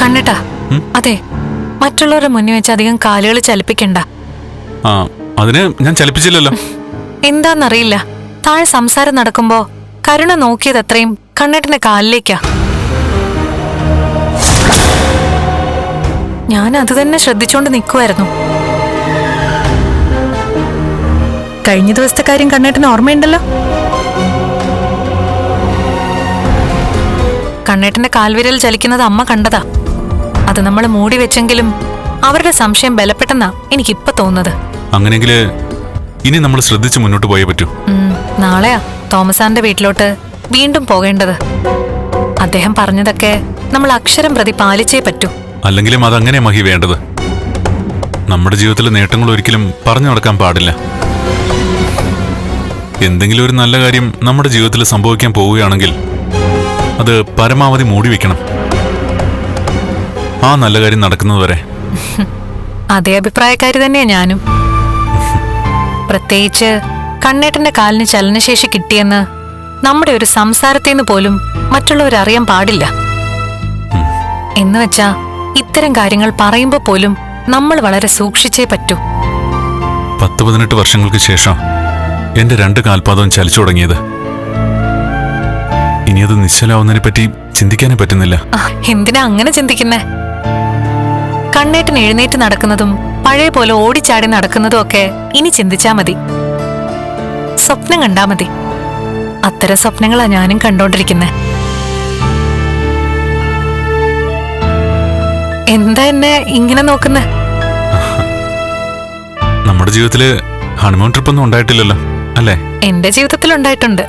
കണ്ണട്ടാ. അതെ മറ്റുള്ളവരുടെ മുന്നിൽ വെച്ച് അധികം കാലുകൾ ചലിപ്പിക്കണ്ട. ആ അതിന് ഞാൻ ചലിപ്പിച്ചില്ലല്ലോ. എന്താന്നറിയില്ല. താഴെ സംസാരം നടക്കുമ്പോ കരുണ നോക്കിയത് അത്രയും കണ്ണേട്ടന്റെ കാലിലേക്കാ. ഞാൻ അത് തന്നെ ശ്രദ്ധിച്ചോണ്ട് നിൽക്കുമായിരുന്നു കഴിഞ്ഞ ദിവസത്തെ കാര്യം കണ്ണേട്ടന് ഓർമ്മയുണ്ടല്ലോ? കണ്ണേട്ടന്റെ കാൽവിരൽ ചലിക്കുന്നത് അമ്മ കണ്ടതാ. അത് നമ്മൾ മൂടി വെച്ചെങ്കിലും അവരുടെ സംശയം ബലപ്പെട്ടെന്നാ എനിക്കിപ്പോ തോന്നുന്നത്. അങ്ങനെങ്കിൽ ഇനി നമ്മൾ ശ്രദ്ധിച്ച് മുന്നോട്ട് പോയേ പറ്റൂ. നാളെയാ തോമസാന്റെ വീട്ടിലോട്ട് വീണ്ടും പോകേണ്ടത്. അദ്ദേഹം പറഞ്ഞതൊക്കെ നമ്മൾ അക്ഷരം പ്രതി പാലിച്ചേ പറ്റൂ. അല്ലെങ്കിലും അതങ്ങനെ മഹി വേണ്ടത്. നമ്മുടെ ജീവിതത്തിലെ നേട്ടങ്ങൾ ഒരിക്കലും പറഞ്ഞു നടക്കാൻ പാടില്ല. എന്തെങ്കിലും ഒരു നല്ല കാര്യം നമ്മുടെ ജീവിതത്തിൽ സംഭവിക്കാൻ പോവുകയാണെങ്കിൽ അത് പരമാവധി മൂടി വെക്കണം. ആ നല്ല കാര്യം നടക്കുന്നതുവരെ അതേ അഭിപ്രായക്കാരി തന്നെയാ ഞാനും. പ്രത്യേകിച്ച് കണ്ണേട്ടന്റെ കാലിന് ചലനശേഷി കിട്ടിയെന്ന് നമ്മുടെ ഒരു സംസാരത്തേന്ന് പോലും മറ്റുള്ളവർ അറിയാൻ പാടില്ല. എന്ന് വെച്ചാ ഇത്തരം കാര്യങ്ങൾ പറയുമ്പോ പോലും നമ്മൾ വളരെ സൂക്ഷിച്ചേ പറ്റൂ. പത്ത് പതിനെട്ട് വർഷങ്ങൾക്ക് ശേഷം എന്റെ രണ്ട് കാൽപാദവും ചലിച്ചു തുടങ്ങിയത്. ഇനി അത് നിശ്ചലാവുന്നതിനെ പറ്റി ചിന്തിക്കാനേ പറ്റുന്നില്ല. എന്തിനാ അങ്ങനെ ചിന്തിക്കുന്നേ? കണ്ണേട്ടൻ എഴുന്നേറ്റ് നടക്കുന്നതും പഴയ പോലെ ഓടിച്ചാടി നടക്കുന്നതും ഒക്കെ ഇനി ചിന്തിച്ചാ മതി. സ്വപ്നം കണ്ടാ മതി. അത്തരം സ്വപ്നങ്ങളാ ഞാനും കണ്ടോണ്ടിരിക്കുന്നത് എന്താ എന്നെ ഇങ്ങനെ നോക്കുന്ന? നമ്മുടെ ജീവിതത്തിൽ ഹണിമൂൺ ട്രിപ്പ് ഒന്നും ഉണ്ടായിട്ടില്ലല്ലോ അല്ലേ? എന്റെ ജീവിതത്തിൽ ഉണ്ടായിട്ടുണ്ട്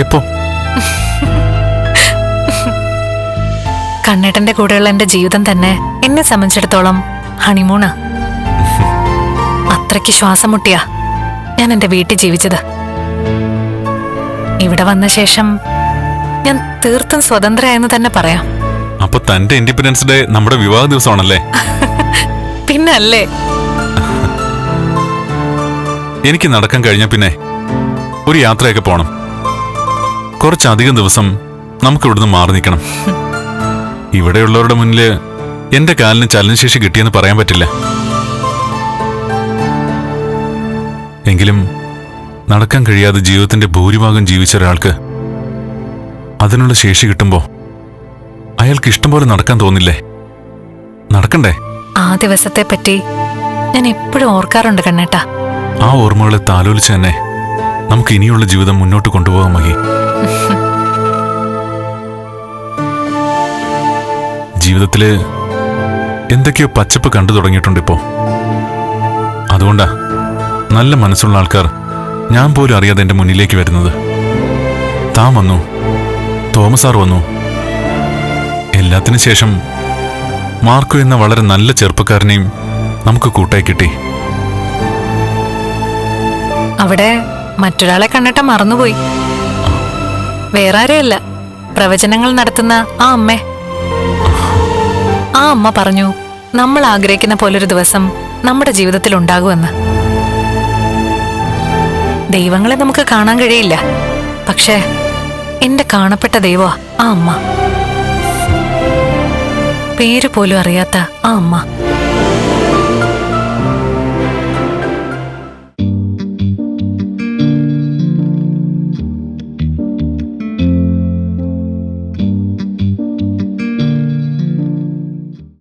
എപ്പോ? കണ്ണേട്ടന്റെ കൂടെയുള്ള എന്റെ ജീവിതം തന്നെ എന്നെ സംബന്ധിച്ചിടത്തോളം ഹണിമൂണാ. അത്രയ്ക്ക് ശ്വാസം മുട്ടിയാ ഞാൻ എന്റെ വീട്ടിൽ ജീവിച്ചത്. ഇവിടെ വന്ന ശേഷം ഞാൻ തീർത്തും സ്വതന്ത്രയായെന്ന് തന്നെ പറയാം. അപ്പൊ തന്റെ ഇൻഡിപെൻഡൻസ് ഡേ നമ്മുടെ വിവാഹ ദിവസമാണല്ലേ? പിന്നെ അല്ലേ എനിക്ക് നടക്കാൻ കഴിഞ്ഞ പിന്നെ ഒരു യാത്രയൊക്കെ പോണം. കുറച്ചധികം ദിവസം നമുക്ക് ഇവിടുന്ന് മാറി നിൽക്കണം. ഇവിടെയുള്ളവരുടെ മുന്നിൽ എന്റെ കാലിന് ചലനശേഷി കിട്ടിയെന്ന് പറയാൻ പറ്റില്ല. എങ്കിലും നടക്കാൻ കഴിയാതെ ജീവിതത്തിന്റെ ഭൂരിഭാഗം ജീവിച്ച ഒരാൾക്ക് അതിനുള്ള ശേഷി കിട്ടുമ്പോ അയാൾക്ക് ഇഷ്ടം പോലെ നടക്കാൻ തോന്നില്ലേ? നടക്കണ്ടേ? ആ ദിവസത്തെ പറ്റി ഞാൻ എപ്പോഴും ഓർക്കാറുണ്ട് കണ്ണേട്ടാ. ആ ഓർമ്മകളെ താലോലിച്ച് തന്നെ നമുക്ക് ഇനിയുള്ള ജീവിതം മുന്നോട്ട് കൊണ്ടുപോകാൻ മഹി. ജീവിതത്തിൽ എന്തൊക്കെയോ പച്ചപ്പ് കണ്ടു തുടങ്ങിയിട്ടുണ്ട് ഇപ്പോ അതുകൊണ്ടാ നല്ല മനസ്സുള്ള ആൾക്കാർ ഞാൻ പോലും അറിയാതെ എന്റെ മുന്നിലേക്ക് വരുന്നത്. താൻ വന്നു. തോമസ് സാർ വന്നു. എല്ലാത്തിനു ശേഷം മാർക്കോ എന്ന വളരെ നല്ല ചെറുപ്പക്കാരനെയും നമുക്ക് കൂട്ടായി കിട്ടി. അവിടെ മറ്റൊരാളെ കണ്ടിട്ട് മറന്നുപോയി. വേറെ ആരെയല്ല പ്രവചനങ്ങൾ നടത്തുന്ന ആ അമ്മേ. ആ അമ്മ പറഞ്ഞു നമ്മൾ ആഗ്രഹിക്കുന്ന പോലൊരു ദിവസം നമ്മുടെ ജീവിതത്തിൽ ഉണ്ടാകുമെന്ന്. ദൈവങ്ങളെ നമുക്ക് കാണാൻ കഴിയില്ല. പക്ഷേ എന്റെ കാണപ്പെട്ട ദൈവ ആ അമ്മ. പേര് പോലും അറിയാത്ത ആ അമ്മ.